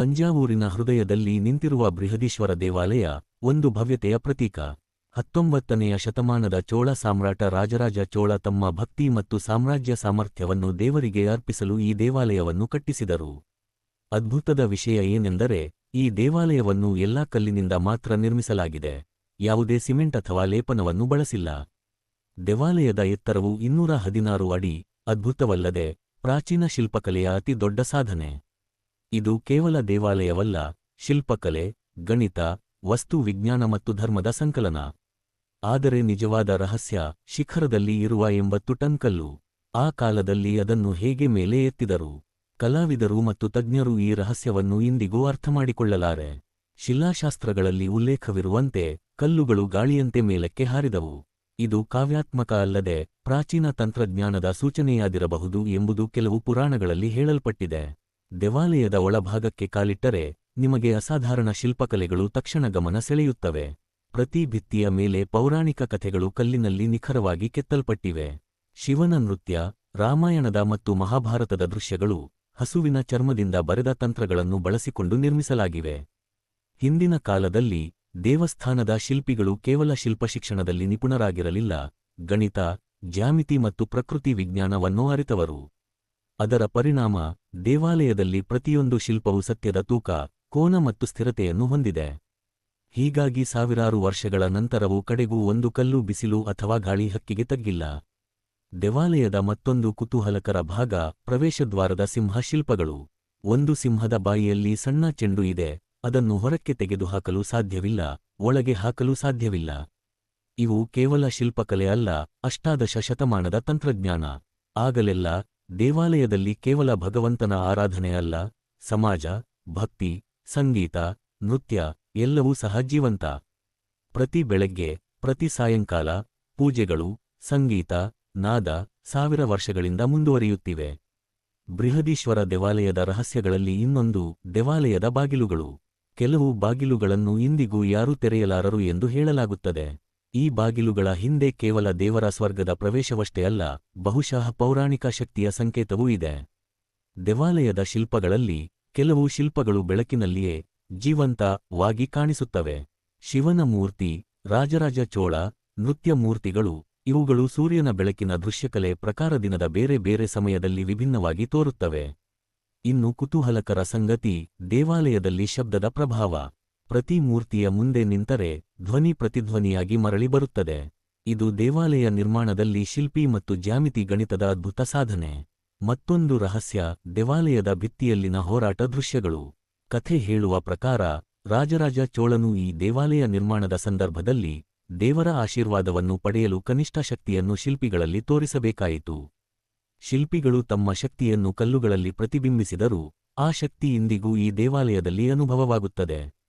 ತಂಜಾವೂರಿನ ಹೃದಯದಲ್ಲಿ ನಿಂತಿರುವ ಬೃಹದೀಶ್ವರ ದೇವಾಲಯ ಒಂದು ಭವ್ಯತೆಯ ಪ್ರತೀಕ. ಹತ್ತೊಂಬತ್ತನೆಯ ಶತಮಾನದ ಚೋಳ ಸಾಮ್ರಾಟ ರಾಜರಾಜ ಚೋಳ ತಮ್ಮ ಭಕ್ತಿ ಮತ್ತು ಸಾಮ್ರಾಜ್ಯ ಸಾಮರ್ಥ್ಯವನ್ನು ದೇವರಿಗೆ ಅರ್ಪಿಸಲು ಈ ದೇವಾಲಯವನ್ನು ಕಟ್ಟಿಸಿದರು. ಅದ್ಭುತದ ವಿಷಯ ಏನೆಂದರೆ, ಈ ದೇವಾಲಯವನ್ನು ಎಲ್ಲಾ ಕಲ್ಲಿನಿಂದ ಮಾತ್ರ ನಿರ್ಮಿಸಲಾಗಿದೆ. ಯಾವುದೇ ಸಿಮೆಂಟ್ ಅಥವಾ ಲೇಪನವನ್ನು ಬಳಸಿಲ್ಲ. ದೇವಾಲಯದ ಎತ್ತರವು ಇನ್ನೂರ ಹದಿನಾರು ಅಡಿ, ಅದ್ಭುತವಲ್ಲದೆ, ಪ್ರಾಚೀನ ಶಿಲ್ಪಕಲೆಯ ಅತಿ ದೊಡ್ಡ ಸಾಧನೆ. ಇದು ಕೇವಲ ದೇವಾಲಯವಲ್ಲ, ಶಿಲ್ಪಕಲೆ, ಗಣಿತ, ವಸ್ತು ವಿಜ್ಞಾನ ಮತ್ತು ಧರ್ಮದ ಸಂಕಲನ. ಆದರೆ ನಿಜವಾದ ರಹಸ್ಯ ಶಿಖರದಲ್ಲಿ ಇರುವ ಎಂಬತ್ತು ಟನ್ ಕಲ್ಲು. ಆ ಕಾಲದಲ್ಲಿ ಅದನ್ನು ಹೇಗೆ ಮೇಲೆ ಎತ್ತಿದರು? ಕಲಾವಿದರು ಮತ್ತು ತಜ್ಞರು ಈ ರಹಸ್ಯವನ್ನು ಇಂದಿಗೂ ಅರ್ಥಮಾಡಿಕೊಳ್ಳಲಾರೆ ಶಿಲಾಶಾಸ್ತ್ರಗಳಲ್ಲಿ ಉಲ್ಲೇಖವಿರುವಂತೆ ಕಲ್ಲುಗಳು ಗಾಳಿಯಂತೆ ಮೇಲಕ್ಕೆ ಹಾರಿದವು. ಇದು ಕಾವ್ಯಾತ್ಮಕ ಅಲ್ಲದೆ ಪ್ರಾಚೀನ ತಂತ್ರಜ್ಞಾನದ ಸೂಚನೆಯಾದಿರಬಹುದು ಎಂಬುದು ಕೆಲವು ಪುರಾಣಗಳಲ್ಲಿ ಹೇಳಲ್ಪಟ್ಟಿದೆ. ದೇವಾಲಯದ ಒಳಭಾಗಕ್ಕೆ ಕಾಲಿಟ್ಟರೆ ನಿಮಗೆ ಅಸಾಧಾರಣ ಶಿಲ್ಪಕಲೆಗಳು ತಕ್ಷಣ ಗಮನ ಸೆಳೆಯುತ್ತವೆ. ಪ್ರತಿ ಭಿತ್ತಿಯ ಮೇಲೆ ಪೌರಾಣಿಕ ಕಥೆಗಳು ಕಲ್ಲಿನಲ್ಲಿ ನಿಖರವಾಗಿ ಕೆತ್ತಲ್ಪಟ್ಟಿವೆ. ಶಿವನ ನೃತ್ಯ, ರಾಮಾಯಣದ ಮತ್ತು ಮಹಾಭಾರತದ ದೃಶ್ಯಗಳು ಹಸುವಿನ ಚರ್ಮದಿಂದ ಬರೆದ ತಂತ್ರಗಳನ್ನು ಬಳಸಿಕೊಂಡು ನಿರ್ಮಿಸಲಾಗಿವೆ. ಹಿಂದಿನ ಕಾಲದಲ್ಲಿ ದೇವಸ್ಥಾನದ ಶಿಲ್ಪಿಗಳು ಕೇವಲ ಶಿಲ್ಪಶಿಕ್ಷಣದಲ್ಲಿ ನಿಪುಣರಾಗಿರಲಿಲ್ಲ. ಗಣಿತ, ಜ್ಯಾಮಿತಿ ಮತ್ತು ಪ್ರಕೃತಿ ವಿಜ್ಞಾನವನ್ನು ಅರಿತವರು. ಅದರ ಪರಿಣಾಮ ದೇವಾಲಯದಲ್ಲಿ ಪ್ರತಿಯೊಂದು ಶಿಲ್ಪವು ಸತ್ಯದ ತೂಕ, ಕೋನ ಮತ್ತು ಸ್ಥಿರತೆಯನ್ನು ಹೊಂದಿದೆ. ಹೀಗಾಗಿ ಸಾವಿರಾರು ವರ್ಷಗಳ ನಂತರವೂ ಕಡೆಗೂ ಒಂದು ಕಲ್ಲು, ಬಿಸಿಲು ಅಥವಾ ಗಾಳಿ ಹಕ್ಕಿಗೆ ತಗ್ಗಿಲ್ಲ. ದೇವಾಲಯದ ಮತ್ತೊಂದು ಕುತೂಹಲಕರ ಭಾಗ ಪ್ರವೇಶದ್ವಾರದ ಸಿಂಹ ಶಿಲ್ಪಗಳು ಒಂದು ಸಿಂಹದ ಬಾಯಿಯಲ್ಲಿ ಸಣ್ಣ ಚೆಂಡು ಇದೆ, ಅದನ್ನು ಹೊರಕ್ಕೆ ತೆಗೆದುಹಾಕಲು ಸಾಧ್ಯವಿಲ್ಲ, ಒಳಗೆ ಹಾಕಲು ಸಾಧ್ಯವಿಲ್ಲ. ಇವು ಕೇವಲ ಶಿಲ್ಪಕಲೆ ಅಲ್ಲ, ಅಷ್ಟಾದಶ ಶತಮಾನದ ತಂತ್ರಜ್ಞಾನ. ಆಗಲೆಲ್ಲ ದೇವಾಲಯದಲ್ಲಿ ಕೇವಲ ಭಗವಂತನ ಆರಾಧನೆ ಅಲ್ಲ, ಸಮಾಜ, ಭಕ್ತಿ, ಸಂಗೀತ, ನೃತ್ಯ ಎಲ್ಲವೂ ಸಹ ಜೀವಂತ ಪ್ರತಿ ಬೆಳಗ್ಗೆ, ಪ್ರತಿ ಸಾಯಂಕಾಲ ಪೂಜೆಗಳು, ಸಂಗೀತ, ನಾದ ಸಾವಿರ ವರ್ಷಗಳಿಂದ ಮುಂದುವರಿಯುತ್ತಿವೆ. ಬೃಹದೀಶ್ವರ ದೇವಾಲಯದ ರಹಸ್ಯಗಳಲ್ಲಿ ಇನ್ನೊಂದು ದೇವಾಲಯದ ಬಾಗಿಲುಗಳು. ಕೆಲವು ಬಾಗಿಲುಗಳನ್ನು ಇಂದಿಗೂ ಯಾರೂ ತೆರೆಯಲಾರರು ಎಂದು ಹೇಳಲಾಗುತ್ತದೆ. ಈ ಬಾಗಿಲುಗಳ ಹಿಂದೆ ಕೇವಲ ದೇವರ ಸ್ವರ್ಗದ ಪ್ರವೇಶವಷ್ಟೇ ಅಲ್ಲ, ಬಹುಶಃ ಪೌರಾಣಿಕ ಶಕ್ತಿಯ ಸಂಕೇತವೂ ಇದೆ. ದೇವಾಲಯದ ಶಿಲ್ಪಗಳಲ್ಲಿ ಕೆಲವು ಶಿಲ್ಪಗಳು ಬೆಳಕಿನಲ್ಲಿಯೇ ಜೀವಂತವಾಗಿ ಕಾಣಿಸುತ್ತವೆ. ಶಿವನ ಮೂರ್ತಿ, ರಾಜರಾಜ ಚೋಳ, ನೃತ್ಯ ಮೂರ್ತಿಗಳು, ಇವುಗಳು ಸೂರ್ಯನ ಬೆಳಕಿನ ದೃಶ್ಯಕಲೆ ಪ್ರಕಾರ ದಿನದ ಬೇರೆ ಬೇರೆ ಸಮಯದಲ್ಲಿ ವಿಭಿನ್ನವಾಗಿ ತೋರುತ್ತವೆ. ಇನ್ನು ಕುತೂಹಲಕರ ಸಂಗತಿ ದೇವಾಲಯದಲ್ಲಿ ಶಬ್ದದ ಪ್ರಭಾವ. ಪ್ರತಿ ಮೂರ್ತಿಯ ಮುಂದೆ ನಿಂತರೆ ಧ್ವನಿ ಪ್ರತಿಧ್ವನಿಯಾಗಿ ಮರಳಿ ಬರುತ್ತದೆ. ಇದು ದೇವಾಲಯ ನಿರ್ಮಾಣದಲ್ಲಿ ಶಿಲ್ಪಿ ಮತ್ತು ಜ್ಯಾಮಿತಿ ಗಣಿತದ ಅದ್ಭುತ ಸಾಧನೆ. ಮತ್ತೊಂದು ರಹಸ್ಯ, ದೇವಾಲಯದ ಭಿತ್ತಿಯಲ್ಲಿನ ಹೋರಾಟ ದೃಶ್ಯಗಳು. ಕಥೆ ಹೇಳುವ ಪ್ರಕಾರ, ರಾಜರಾಜ ಚೋಳನು ಈ ದೇವಾಲಯ ನಿರ್ಮಾಣದ ಸಂದರ್ಭದಲ್ಲಿ ದೇವರ ಆಶೀರ್ವಾದವನ್ನು ಪಡೆಯಲು ಕನಿಷ್ಠ ಶಕ್ತಿಯನ್ನು ಶಿಲ್ಪಿಗಳಲ್ಲಿ ತೋರಿಸಬೇಕಾಯಿತು. ಶಿಲ್ಪಿಗಳು ತಮ್ಮ ಶಕ್ತಿಯನ್ನು ಕಲ್ಲುಗಳಲ್ಲಿ ಪ್ರತಿಬಿಂಬಿಸಿದರೂ, ಆ ಶಕ್ತಿ ಇಂದಿಗೂ ಈ ದೇವಾಲಯದಲ್ಲಿ ಅನುಭವವಾಗುತ್ತದೆ.